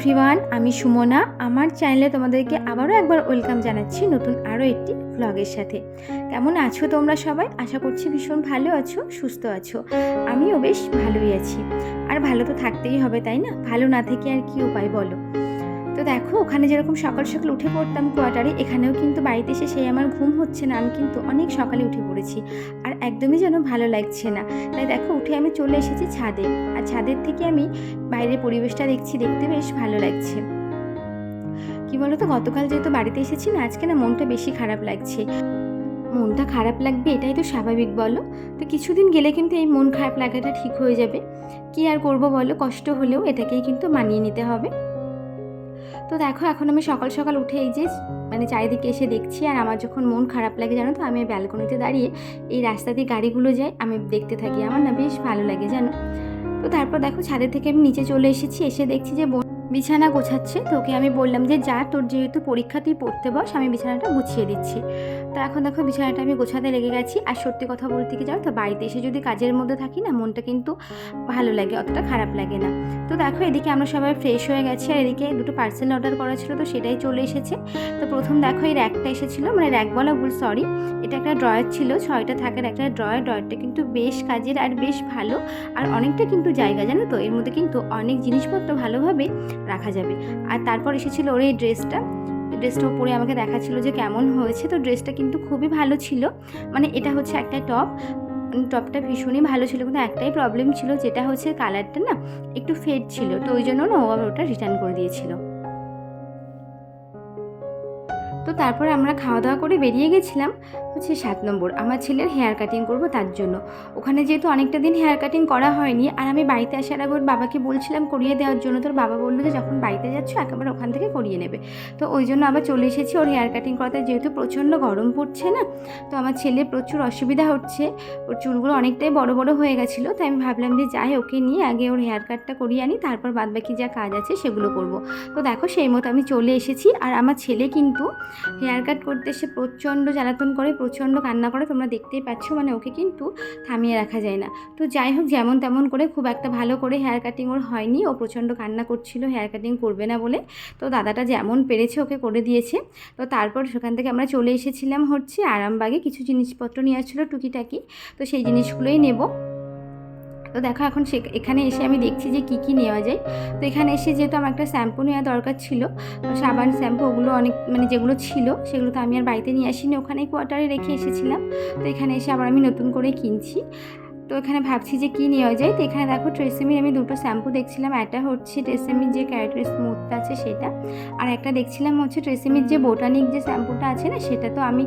Everyone, আমি সুমনা। আমার চ্যানেলে তোমাদেরকে আবারও একবার ওয়েলকাম জানাচ্ছি নতুন আরও একটি ব্লগের সাথে। কেমন আছো তোমরা সবাই? আশা করছি ভীষণ ভালো আছো, সুস্থ আছো। আমিও বেশ ভালোই আছি। আর ভালো তো থাকতেই হবে, তাই না? ভালো না থেকে আর কি উপায় বলো? তো দেখো, ওখানে যেরকম সকাল সকাল উঠে পড়তাম কোয়ার্টারে, এখানেও কিন্তু বাড়িতে এসে সেই আমার ঘুম হচ্ছে না, আমি কিন্তু অনেক সকালে উঠে পড়েছি। আর একদমই যেন ভালো লাগছে না। তাই দেখো, উঠে আমি চলে এসেছি ছাদে। আর ছাদের থেকে আমি বাইরের পরিবেশটা দেখছি, দেখতে বেশ ভালো লাগছে। কি বলতো, গতকাল যেহেতু বাড়িতে এসেছি না, আজকে না মনটা বেশি খারাপ লাগছে। মনটা খারাপ লাগবে, এটাই তো স্বাভাবিক, বলো? তো কিছুদিন গেলে কিন্তু এই মন খারাপ লাগাটা ঠিক হয়ে যাবে। কি আর করব, বলো? কষ্ট হলেও এটাকেই কিন্তু মানিয়ে নিতে হবে। তো দেখো, এখন আমি সকাল সকাল উঠে এই যে মানে চারিদিকে এসে দেখছি আর আমার যখন মন খারাপ লাগে, জানো তো, আমি ব্যালকনিতে দাঁড়িয়ে এই রাস্তা দিয়ে গাড়িগুলো যাই আমি দেখতে থাকি। আমার না বেশ ভালো লাগে, জানো? তো তারপর দেখো, ছাদে থেকে আমি নিচে চলে এসেছি, এসে দেখছি যে বিছানা গোছাচ্ছে। তোকে আমি বললাম যে, যা, তোর যেহেতু পরীক্ষা, তুই পড়তে বস, আমি বিছানাটা গুছিয়ে দিচ্ছি। তো এখন দেখো বিছানাটা আমি গোছাতে লেগে গেছি। আর সত্যি কথা বলতে কি জানো তো, বাড়িতে এসে যদি কাজের মধ্যে থাকি না, মনটা কিন্তু ভালো লাগে, অতটা খারাপ লাগে না। তো দেখো এদিকে আমরা সবাই ফ্রেশ হয়ে গেছি, আর এদিকে দুটো পার্সেল অর্ডার করা ছিল, তো সেটাই চলে এসেছে। তো প্রথম দেখো এই র্যাকটা এসেছিল মানে র্যাক বলা ভুল সরি এটা একটা ড্রয়ার ছিল, ছয়টা থাকার একটা ড্রয়ার ড্রয়ারটা কিন্তু বেশ কাজের আর বেশ ভালো, আর অনেকটা কিন্তু জায়গা, জানো তো? এর মধ্যে কিন্তু অনেক জিনিসপত্র ভালোভাবে রাখা যাবে। আর তারপর এসেছিল ওর এই ড্রেসটা ড্রেসটা পরে আমাকে দেখাচ্ছিল যে কেমন হয়েছে। তো ড্রেসটা কিন্তু খুবই ভালো ছিল। মানে এটা হচ্ছে একটা টপ টপটা ভীষণই ভালো ছিল কিন্তু একটাই প্রবলেম ছিল যেটা হচ্ছে কালারটা না একটু ফেড ছিল। তো ওই জন্য না ও ওটা রিটার্ন করে দিয়েছিল। তো তারপর আমরা খাওয়া দাওয়া করে বেরিয়ে গেছিলাম। হচ্ছে সাত নম্বর। আমার ছেলের হেয়ার কাটিং করব তার জন্য। ওখানে যেহেতু অনেকটা দিন হেয়ার কাটিং করা হয়নি, আর আমি বাড়িতে আসার আগে ওর বাবাকে বলছিলাম করিয়ে দেওয়ার জন্য। তোর বাবা বলল যে যখন বাড়িতে যাচ্ছ একেবারে ওখান থেকে করিয়ে নেবে। তো ওই জন্য আবার চলে এসেছি ওর হেয়ার কাটিং করাতে। যেহেতু প্রচণ্ড গরম পড়ছে না, তো আমার ছেলে প্রচুর অসুবিধা হচ্ছে। ওর চুলগুলো অনেকটাই বড় বড় হয়ে গেছিল, তাই আমি ভাবলাম যে যাই ওকে নিয়ে আগে ওর হেয়ার কাটটা করিয়ে আনি, তারপর বাদ বাকি যা কাজ আছে সেগুলো করব। তো দেখো সেই মতো আমি চলে এসেছি। আর আমার ছেলে কিন্তু হেয়ার কাট করতে এসে প্রচণ্ড জ্বালাতন করে প্রচণ্ড কান্না করে তোমরা দেখতেই পাচ্ছ মানে ওকে কিন্তু থামিয়ে রাখা যায় না। তো যাই হোক, যেমন তেমন করে খুব একটা ভালো করে হেয়ার কাটিং ওর হয়নি, ও প্রচণ্ড কান্না করছিল হেয়ার কাটিং করবে না বলে। তো দাদাটা যেমন পেরেছে ওকে করে দিয়েছে। তো তারপর সেখান থেকে আমরা চলে এসেছিলাম হচ্ছে আরামবাগে, কিছু জিনিসপত্র নিয়ে আসছিল টুকিটাকি। তো সেই জিনিসগুলোই নেব। তো দেখো এখন সে এখানে এসে আমি দেখছি যে কী কী নেওয়া যায়। তো এখানে এসে যেহেতু আমার একটা শ্যাম্পু নেওয়া দরকার ছিল, তো সাবান, শ্যাম্পু ওগুলো অনেক মানে যেগুলো ছিল সেগুলো তো আমি আর বাড়িতে নিয়ে আসিনি। ওখানে কোয়ার্টারে রেখে এসেছিলাম। তো এখানে এসে আবার আমি নতুন করে কিনছি। তো এখানে ভাবছি যে কী নেওয়া যায়। তো এখানে দেখো ট্রেসেমির, আমি দুটো শ্যাম্পু দেখছিলাম। একটা হচ্ছে ট্রেসেমির যে ক্যারেক্টার স্মুথটা আছে সেটা। আর একটা দেখছিলাম হচ্ছে ট্রেসেমির যে বোটানিক যে শ্যাম্পুটা আছে না, সেটা তো আমি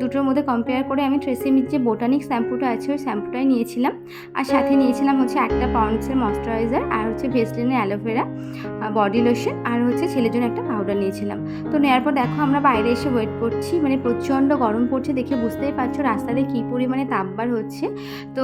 দুটোর মধ্যে কম্পেয়ার করে আমি ট্রেসেমির যে বোটানিক শ্যাম্পুটা আছে, ওই শ্যাম্পুটাই নিয়েছিলাম। আর সাথে নিয়েছিলাম হচ্ছে একটা পাউন্ডসের ময়শ্চারাইজার আর হচ্ছে ভেসলিনের অ্যালোভেরা বডি লোশন আর হচ্ছে ছেলের জন্য একটা পাউডার নিয়েছিলাম। তো নেওয়ার পর দেখো আমরা বাইরে এসে ওয়েট করছি মানে প্রচণ্ড গরম পড়ছে দেখে বুঝতেই পারছ রাস্তাতে কী পরিমাণে তাপবার হচ্ছে। তো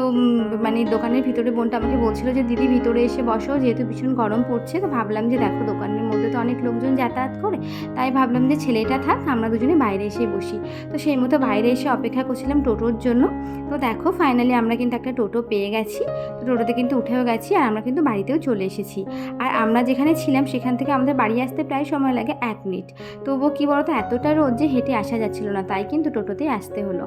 মানে দোকানের ভিতরে বোনটা আমাকে বলছিল যে, দিদি, ভিতরে এসে বসো, যেহেতু ভীষণ গরম পড়ছে, তো ভাবলাম যে, দেখো, দোকানের মধ্যে তো অনেক লোকজন যাতায়াত করে, তাই ভাবলাম যে, ছেলেটা থাক, আমরা দুজনে বাইরে এসে বসি। তো সেই মতো বাইরে এসে অপেক্ষা করছিলাম টোটোর জন্য। তো দেখো ফাইনালি আমরা কিন্তু একটা টোটো পেয়ে গেছি। তো টোটোতে কিন্তু উঠেও গেছি, আর আমরা কিন্তু বাড়িতেও চলে এসেছি। আর আমরা যেখানে ছিলাম, সেখান থেকে আমাদের বাড়ি আসতে প্রায় সময় লাগে এক মিনিট। তবুও কী বলতো, এতটা রোদ যে, হেঁটে আসা যাচ্ছিল না, তাই কিন্তু টোটোতেই আসতে হলো।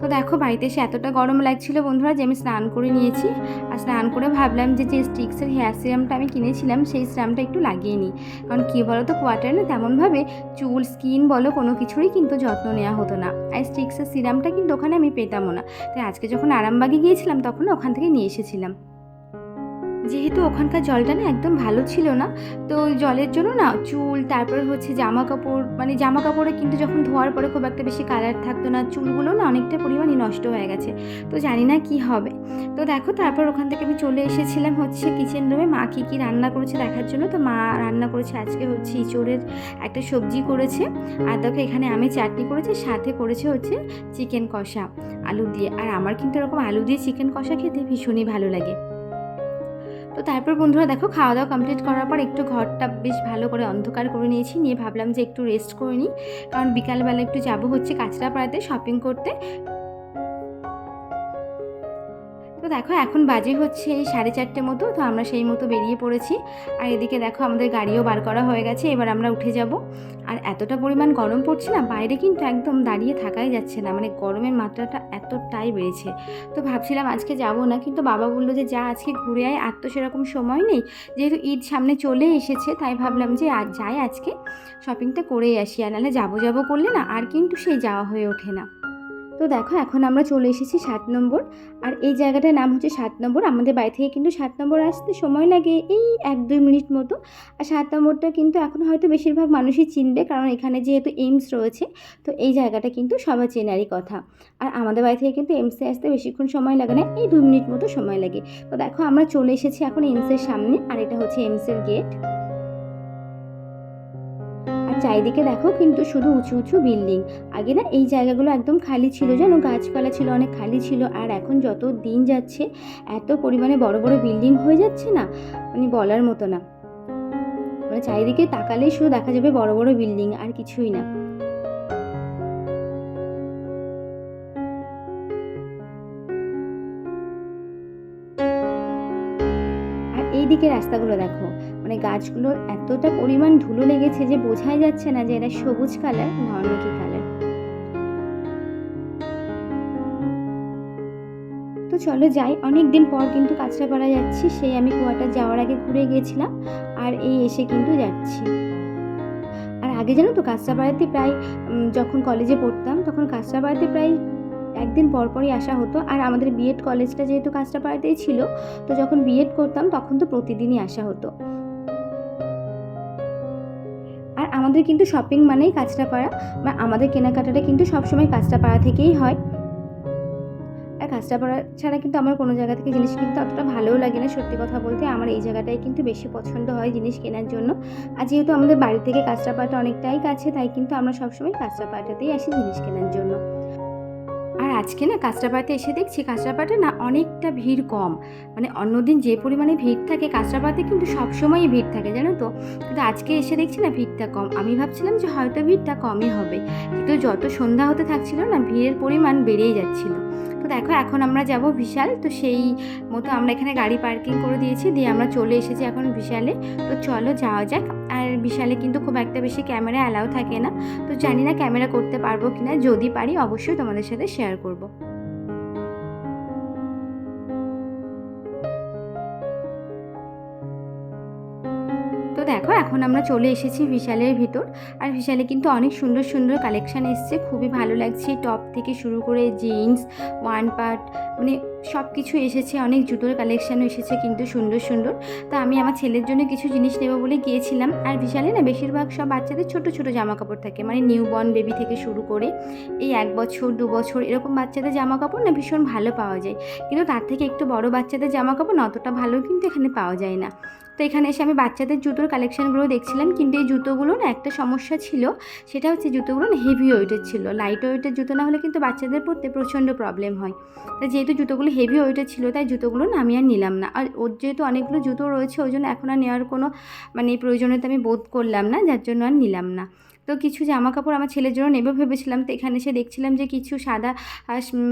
তো দেখো, বাড়িতে এসে এতটা গরম লাগছিল বন্ধুরা যে আমি স্নান করে নিয়েছি। আর স্নান করে ভাবলাম যে যে স্টিক্সের হেয়ার সিরামটা আমি কিনেছিলাম, সেই সিরামটা একটু লাগিয়ে নিই। কারণ কী বলো তো কোয়ার্টারে না তেমনভাবে চুল স্কিন বলো কোনো কিছুরই কিন্তু যত্ন নেওয়া হতো না। আর স্টিক্সের সিরামটা কিন্তু ওখানে আমি পেতামও না। তাই আজকে যখন আরামবাগে গিয়েছিলাম, তখন ওখান থেকে নিয়ে এসেছিলাম। যেহেতু ওখানকার জলটা না একদম ভালো ছিল না, তো জলের জন্য না চুল, তারপরে হচ্ছে জামা কাপড় মানে জামা কাপড়ে কিন্তু যখন ধোয়ার পরে খুব একটা বেশি কালার থাকতো না, চুলগুলো না অনেকটা পরিমাণে নষ্ট হয়ে গেছে। তো জানি না কি হবে। তো দেখো তারপর ওখান থেকে আমি চলে এসেছিলাম হচ্ছে কিচেন রুমে মা কী কী রান্না করেছে দেখার জন্য। তো মা রান্না করেছে আজকে হচ্ছে ইঁচড়ের একটা সবজি করেছে। আর দেখো এখানে আমি চাটনি করেছি, সাথে করেছে হচ্ছে চিকেন কষা, আলু দিয়ে। আর আমার কিন্তু এরকম আলু দিয়ে চিকেন কষা খেতে ভীষণই ভালো লাগে। তো তারপর বন্ধুরা দেখো খাওয়া দাওয়া কমপ্লিট করার পর একটু ঘরটা বেশ ভালো করে অন্ধকার করে নিয়েছি। নিয়ে ভাবলাম যে একটু রেস্ট করে নিই। কারণ বিকালবেলা একটু যাব হচ্ছে কাঁচরাপাড়াতে শপিং করতে। তো দেখো এখন বাজে হচ্ছে এই সাড়ে চারটে মতো, তো আমরা সেই মতো বেরিয়ে পড়েছি। আর এদিকে দেখো আমাদের গাড়িও বার করা হয়ে গেছে, এবার আমরা উঠে যাব। আর এতটা পরিমাণ গরম পড়ছে না, বাইরে কিন্তু একদম দাঁড়িয়ে থাকাই যাচ্ছে না। মানে গরমের মাত্রাটা এতটাই বেড়েছে। তো ভাবছিলাম আজকে যাব না, কিন্তু বাবা বলল যে, যা আজকে ঘুরে আয়, আর তো সেরকম সময় নেই। যেহেতু ঈদ সামনে চলে এসেছে, তাই ভাবলাম যে আর যাই আজকে শপিংটা করেই আসি। আর নাহলে যাব যাব করলে না, আর কিন্তু সেই যাওয়া হয়ে ওঠে না। তো দেখো, এখন আমরা চলে এসেছি সাত নম্বর। আর এই জায়গাটার নাম হচ্ছে সাত নম্বর। আমাদের বাড়ি থেকে কিন্তু সাত নম্বর আসতে সময় লাগে এই এক দুই মিনিট মতো। আর সাত নম্বরটা কিন্তু এখন হয়তো বেশিরভাগ মানুষই চিনবে, কারণ এখানে যেহেতু এইমস রয়েছে, তো এই জায়গাটা কিন্তু সবার চেনারই কথা। আর আমাদের বাড়ি থেকে কিন্তু এইমসে আসতে বেশিক্ষণ সময় লাগে না, এই দুই মিনিট মতো সময় লাগে। তো দেখো, আমরা চলে এসেছি এখন এইমসের সামনে, আর এটা হচ্ছে এইমসের গেট। চারিদিকে দেখো কিন্তু শুধু উঁচু উঁচু বিল্ডিং। আগে না এই জায়গাগুলো একদম খালি ছিল যেন গাছপালা ছিল, অনেক খালি ছিল। আর এখন যত দিন যাচ্ছে, এত পরিমাণে বড় বড় বিল্ডিং হয়ে যাচ্ছে না? মানে বলার মতো না। মানে চারিদিকে তাকালেই শুধু দেখা যাবে বড় বড় বিল্ডিং, আর কিছুই না। আর এই দিকে রাস্তাগুলো দেখো। মানে গাছগুলোর এতটা পরিমাণ ধুলো লেগেছে যে বোঝাই যাচ্ছে না যে এটা সবুজ কালার না কি কালার। তো চলো যাই অনেক দিন পর কিন্তু কাঁচরাপাড়া যাচ্ছি, সেই আমি কুয়াটা যাওয়ার আগে ঘুরে গিয়েছিলাম আর এই এসে কিন্তু যাচ্ছি। আর আগে জানো তো কাঁচরাপাড়াতে প্রায় যখন কলেজে পড়তাম, তখন কাঁচরাপাড়াতে প্রায় একদিন পর পরই আসা হতো, আর আমাদের বিএড কলেজটা যেহেতু কাঁচরাপাড়াতেই ছিল, তো যখন বিএড করতাম তখন তো প্রতিদিনই আসা হতো। আমাদের কিন্তু শপিং মানেই কাঁচরাপাড়া বা আমাদের কেনাকাটাটা কিন্তু সবসময় কাঁচরাপাড়া থেকেই হয়। আর কাঁচরাপাড়া ছাড়া কিন্তু আমার কোনো জায়গা থেকে জিনিস কিন্তু অতটা ভালোও লাগে না, সত্যি কথা বলতে। আমার এই জায়গাটাই কিন্তু বেশি পছন্দ হয় জিনিস কেনার জন্য। আর যেহেতু আমাদের বাড়ি থেকে কাঁচরাপাড়াটা অনেকটাই কাছে, তাই কিন্তু আমরা সবসময় কাঁচরাপাড়াটাতেই আসি জিনিস কেনার জন্য। আর আজকে না কাঁচরাপাড়াতে এসে দেখছি কাঁচরাপাড়াতে না অনেকটা ভিড় কম। মানে অন্যদিন যে পরিমাণে ভিড় থাকে কাঁচরাপাড়াতে কিন্তু সবসময়ই ভিড় থাকে, জানো তো? কিন্তু আজকে এসে দেখছি না ভিড়টা কম। আমি ভাবছিলাম যে হয়তো ভিড়টা কমই হবে। কিন্তু যত সন্ধ্যা হতে থাকছিল না, ভিড়ের পরিমাণ বেড়েই যাচ্ছিল। তো দেখো, এখন আমরা যাব বিশাল। তো সেই মতো আমরা এখানে গাড়ি পার্কিং করে দিয়েছি। দিয়ে আমরা চলে এসেছি এখন বিশালে। তো চলো যাওয়া যাক। আর বিশালে কিন্তু খুব একটা বেশি ক্যামেরা অ্যালাউ থাকে না। তো জানি না ক্যামেরা করতে পারব কি না যদি পারি অবশ্যই তোমাদের সাথে শেয়ার করব। তো দেখো, এখন আমরা চলে এসেছি বিশালের ভিতর। আর বিশালে কিন্তু অনেক সুন্দর সুন্দর কালেকশান এসছে। খুবই ভালো লাগছে। টপ থেকে শুরু করে জিন্স ওয়ান পার্ট মানে সব কিছু এসেছে, অনেক জুতোর কালেকশানও এসেছে কিন্তু সুন্দর সুন্দর। তো আমি আমার ছেলের জন্য কিছু জিনিস নেব বলে গিয়েছিলাম। আর বিশালে না বেশিরভাগ সব বাচ্চাদের ছোট ছোট জামা কাপড় থাকে। মানে নিউ বর্ন বেবি থেকে শুরু করে এই এক বছর, দু বছর এরকম বাচ্চাদের জামা কাপড় না ভীষণ ভালো পাওয়া যায়। কিন্তু তার থেকে একটু বড় বাচ্চাদের জামা কাপড় অতটা ভালো কিন্তু এখানে পাওয়া যায় না। তো এখানে এসে আমি বাচ্চাদের জুতোর কালেকশানগুলো দেখছিলাম, কিন্তু এই জুতোগুলো না একটা সমস্যা ছিল, সেটা হচ্ছে জুতোগুলো না হেভি ওয়েটের ছিল। লাইট ওয়েটের জুতো না হলে কিন্তু বাচ্চাদের পড়তে প্রচণ্ড প্রবলেম হয়। তা যেহেতু জুতোগুলো হেভি ওয়েটের ছিল, তাই জুতোগুলো না আমি আর নিলাম না। আর ওর যেহেতু অনেকগুলো জুতো রয়েছে, ওই জন্য এখন আর নেওয়ার কোনো মানে প্রয়োজনীয়তা আমি বোধ করলাম না, যার জন্য আর নিলাম না। তো কিছু জামা কাপড় আমার ছেলের জন্য নেবে ভেবেছিলাম। তো এখানে এসে দেখছিলাম যে কিছু সাদা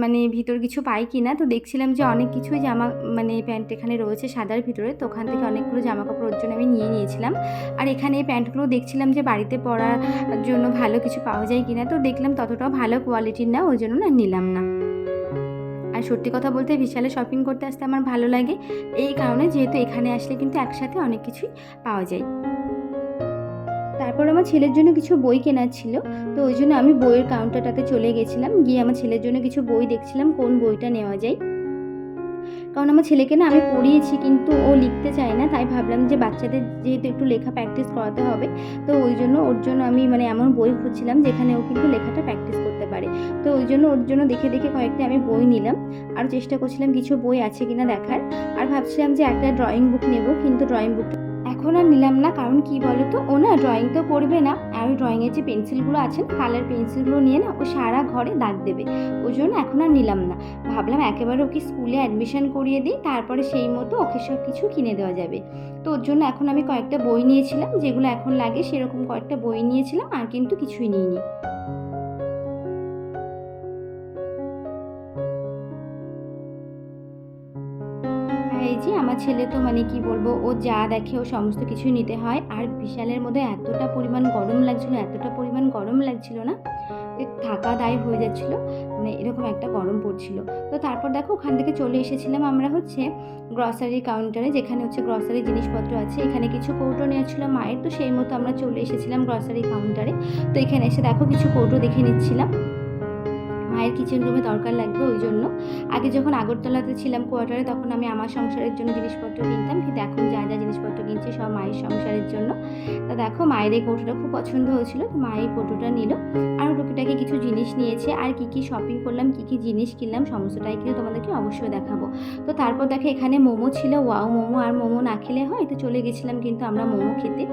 মানে ভিতর কিছু পাই কি না তো দেখছিলাম যে অনেক কিছুই জামা মানে প্যান্ট এখানে রয়েছে সাদার ভিতরে। তো ওখান থেকে অনেকগুলো জামা কাপড় ওর জন্য আমি নিয়ে নিয়েছিলাম। আর এখানে এই প্যান্টগুলো দেখছিলাম যে বাড়িতে পরার জন্য ভালো কিছু পাওয়া যায় কি না তো দেখলাম ততটাও ভালো কোয়ালিটির না, ওই জন্য না নিলাম না। আর সত্যি কথা বলতে বিশালে শপিং করতে আসতে আমার ভালো লাগে। এই কারণে যেহেতু এখানে আসলে কিন্তু একসাথে অনেক কিছুই পাওয়া যায়। তারপর আমার ছেলের জন্য কিছু বই কেনার ছিল। তো ওই জন্য আমি বইয়ের কাউন্টারটাতে চলে গেছিলাম। গিয়ে আমার ছেলের জন্য কিছু বই দেখছিলাম, কোন বইটা নেওয়া যায়। কারণ আমার ছেলেকে না আমি পড়িয়েছি, কিন্তু ও লিখতে চায় না। তাই ভাবলাম যে বাচ্চাদের যেহেতু একটু লেখা প্র্যাকটিস করাতে হবে, তো ওই জন্য ওর জন্য আমি মানে এমন বই খুঁজছিলাম যেখানে ও কিন্তু লেখাটা প্র্যাকটিস করতে পারে। তো ওই জন্য ওর জন্য দেখে দেখে কয়েকটা আমি বই নিলাম। আর চেষ্টা করছিলাম কিছু বই আছে কিনা দেখার। আর ভাবছিলাম যে একটা ড্রয়িং বুক নেব, কিন্তু ড্রয়িং বুকটা এখন আর নিলাম না, কারণ কি বলো তো ও না ড্রয়িং তো করবে না। আর ওই ড্রয়িংয়ের যে পেন্সিলগুলো আছে না কালার পেন্সিলগুলো নিয়ে না ও সারা ঘরে দাগ দেবে। ওই জন্য এখন আর নিলাম না। ভাবলাম একেবারে ওকে স্কুলে অ্যাডমিশন করিয়ে দিই, তারপরে সেই মতো ওকে সব কিছু কিনে দেওয়া যাবে। তো ওর জন্য এখন আমি কয়েকটা বই নিয়েছিলাম, যেগুলো এখন লাগে সেরকম কয়েকটা বই নিয়েছিলাম, আর কিন্তু কিছুই নিইনি। ছেলে তো মানে কি বলব, ও যা দেখে ও সমস্ত কিছুই নিতে হয়। আর বিশালের মধ্যে এতটা পরিমাণ গরম লাগছিল, এতটা পরিমাণ গরম লাগছিল না থাকা দায় হয়ে যাচ্ছিল। মানে এরকম একটা গরম পড়ছিল। তো তারপর দেখো ওখান থেকে চলে এসেছিলাম আমরা হচ্ছে গ্রসারি কাউন্টারে যেখানে হচ্ছে গ্রসারি জিনিসপত্র আছে। এখানে কিছু কৌটো নেওয়া ছিল মায়ের, তো সেই মতো আমরা চলে এসেছিলাম গ্রসারি কাউন্টারে তো এখানে এসে দেখো কিছু কৌটো দেখে নিচ্ছিলাম। মায়ের কিচেন রুমে দরকার লাগবে ওই জন্য। আগে যখন আগরতলাতে ছিলাম কোয়ার্টারে তখন আমি আমার সংসারের জন্য জিনিসপত্র কিনতাম। কিন্তু এখন যা যা জিনিসপত্র কিনছি সব মায়ের সংসারের জন্য। তা দেখো, মায়ের এই কৌটোটা খুব পছন্দ হয়েছিল, তো মা এই কৌটোটা নিল। আর টুকিটাকি কিছু জিনিস নিয়েছে, আর কি কি শপিং করলাম, কি কি জিনিস কিনলাম, সমস্তটাই কিন্তু তোমাদেরকে অবশ্যই দেখাবো। তো তারপর দেখো, এখানে মোমো ছিল, ওয়াও মোমো, আর মোমো না খেলে হয়, তো চলে গেছিলাম কিন্তু আমরা মোমো খেতে।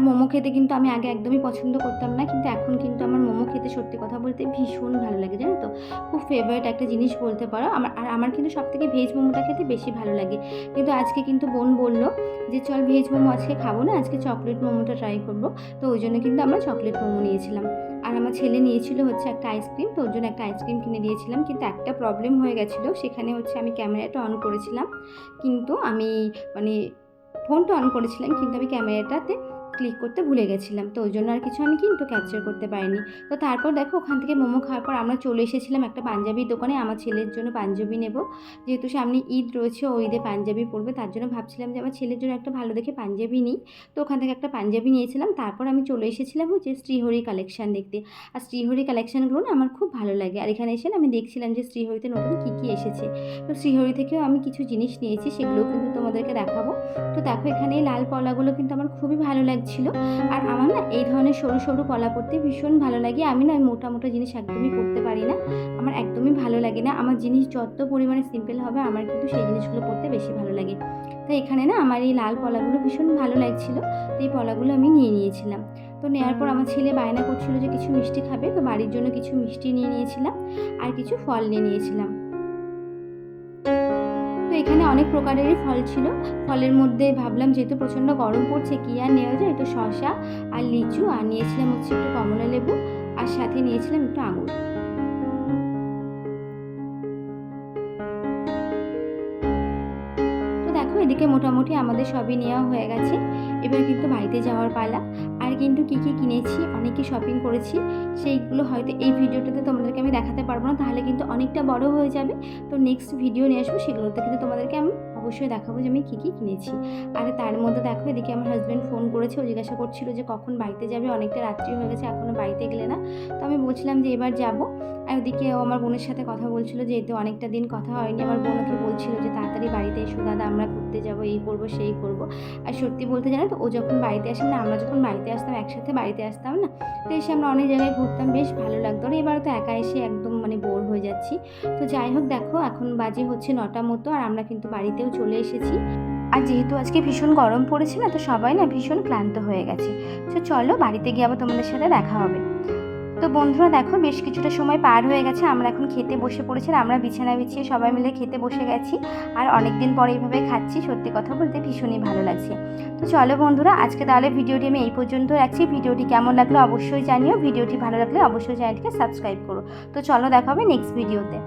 আর মোমো খেতে কিন্তু আমি আগে একদমই পছন্দ করতাম না, কিন্তু এখন কিন্তু আমার মোমো খেতে সত্যি কথা বলতে ভীষণ ভালো লাগে, জানো তো? খুব ফেভারিট একটা জিনিস বলতে পারো। আমার, আর আমার কিন্তু সব থেকে ভেজ মোমোটা খেতে বেশি ভালো লাগে। কিন্তু আজকে কিন্তু বোন বলল যে, চল ভেজ মোমো আজকে খাব না, আজকে চকলেট মোমোটা ট্রাই করব। তো ওই জন্য কিন্তু আমরা চকলেট মোমো নিয়েছিলাম। আর আমার ছেলে নিয়েছিল হচ্ছে একটা আইসক্রিম তো ওর জন্য একটা আইসক্রিম কিনে দিয়েছিলাম। কিন্তু একটা প্রবলেম হয়ে গেছিল, সেখানে হচ্ছে আমি ক্যামেরাটা অন করেছিলাম। কিন্তু আমি মানে ফোনটা অন করেছিলাম, কিন্তু আমি ক্যামেরাটাতে ক্লিক করতে ভুলে গেছিলাম। তো ওই জন্য আর কিছু আমি কিন্তু ক্যাপচার করতে পারিনি। তো তারপর দেখো ওখান থেকে মোমো খাওয়ার পর আমরা চলে এসেছিলাম একটা পাঞ্জাবির দোকানে। আমার ছেলের জন্য পাঞ্জাবি নেব। যেহেতু সামনে ঈদ রয়েছে, ও ঈদে পাঞ্জাবি পরবে, তার জন্য ভাবছিলাম যে আমার ছেলের জন্য একটা ভালো দেখে পাঞ্জাবি নিই। তো ওখান থেকে একটা পাঞ্জাবি নিয়েছিলাম। তারপর আমি চলে এসেছিলাম হচ্ছে শ্রীহরি কালেকশান দেখতে। আর শ্রীহরি কালেকশানগুলো না আমার খুব ভালো লাগে। আর এখানে এসে আমি দেখছিলাম যে শ্রীহরিতে নতুন কী কী এসেছে। তো শ্রীহরি থেকেও আমি কিছু জিনিস নিয়েছি সেগুলোও কিন্তু তোমাদেরকে দেখাবো। তো দেখো এখানে লাল পলাগুলো কিন্তু আমার খুবই ভালো লাগছিল আর আমার না এই ধরনের সরু সরু পলা পরতে ভীষণ ভালো লাগে। আমি না মোটা মোটা জিনিস একদমই পরতে পারি না। আমার একদমই ভালো লাগে না। আমার জিনিস যত পরিমাণে সিম্পল হবে, আমার কিন্তু সেই জিনিসগুলো পরতে বেশি ভালো লাগে। তো এখানে না আমার এই লাল পলাগুলো ভীষণ ভালো লাগছিল। তো এই পলাগুলো আমি নিয়ে নিয়েছিলাম। তো নেওয়ার পর আমার ছেলে বায়না করছিল যে কিছু মিষ্টি খাবে। তো বাড়ির জন্য কিছু মিষ্টি নিয়ে নিয়েছিলাম। আর কিছু ফল নিয়ে নিয়েছিলাম। এখানে অনেক প্রকারেরই ফল ছিল। ফলের মধ্যে ভাবলাম যেহেতু প্রচণ্ড গরম পড়ছে, কি আর নেওয়া যায়? একটু শশা আর লিচু, আর নিয়েছিলাম হচ্ছে একটু কমলা লেবু আর সাথে নিয়েছিলাম একটু আঙুর। এদিকে মোটামুটি আমাদের সবই নেওয়া হয়ে গেছে। এবার কিন্তু বাড়িতে যাওয়ার পালা। আর কিন্তু কী কী কিনেছি, অনেকই শপিং করেছি, সেইগুলো হয়তো এই ভিডিওটাতে তোমাদেরকে আমি দেখাতে পারব না। তাহলে কিন্তু অনেকটা বড় হয়ে যাবে। তো নেক্সট ভিডিও নিয়ে আসব, সেগুলোতে কিন্তু তোমাদেরকে আমি অবশ্যই দেখাবো যে আমি কী কী কিনেছি। আর তার মধ্যে দেখো, এদিকে আমার হাজব্যান্ড ফোন করেছে, ও জিজ্ঞাসা করছিল যে কখন বাড়িতে যাবে? অনেকটা রাত্রি হয়ে গেছে এখনও বাড়িতে গেলে না। তো আমি বলছিলাম যে এবার যাব। আর ওদিকে ও আমার বোনের সাথে কথা বলছিল, যেহেতু অনেকটা দিন কথা হয়নি, আমার বোন ওকে বলছিল যে তাড়াতাড়ি বাড়িতে এসো, দাদা, আমরা ঘুরতে যাব, এই করব, সেই করব। আর সত্যি বলতে জানো তো, ও যখন বাড়িতে আসে না আমরা যখন বাড়িতে আসতাম, একসাথে বাড়িতে আসতাম না, তো এসে আমরা অনেক জায়গায় ঘুরতাম, বেশ ভালো লাগতো। আর এবার তো একা এসে একদম মানে বোর হয়ে যাচ্ছি। তো যাই হোক, দেখো, এখন বাজে হচ্ছে নটা মতো, আর আমরা কিন্তু বাড়িতেও চলে এসেছি। আর যেহেতু আজকে ভীষণ গরম পড়েছে না, তো সবাই না ভীষণ ক্লান্ত হয়ে গেছে। তো চলো, বাড়িতে গিয়ে আবার তোমাদের সাথে দেখা হবে। তো বন্ধুরা দেখো, বেশ কিছুটা সময় পার হয়ে গেছে। আমরা এখন খেতে বসে পড়েছি আমরা বিছানা বিছিয়ে সবাই মিলে খেতে বসে গেছি। আর অনেক দিন পরে এইভাবে খাচ্ছি, সত্যি কথা বলতে ভীষণই ভালো লাগছে। তো চলো বন্ধুরা, আজকে তাহলে ভিডিওটি আমি এই পর্যন্ত রাখছি। ভিডিওটি কেমন লাগল অবশ্যই জানিও। ভিডিওটি ভালো লাগলে অবশ্যই চ্যানেলটিকে সাবস্ক্রাইব করো। তো চলো দেখা হবে নেক্সট ভিডিওতে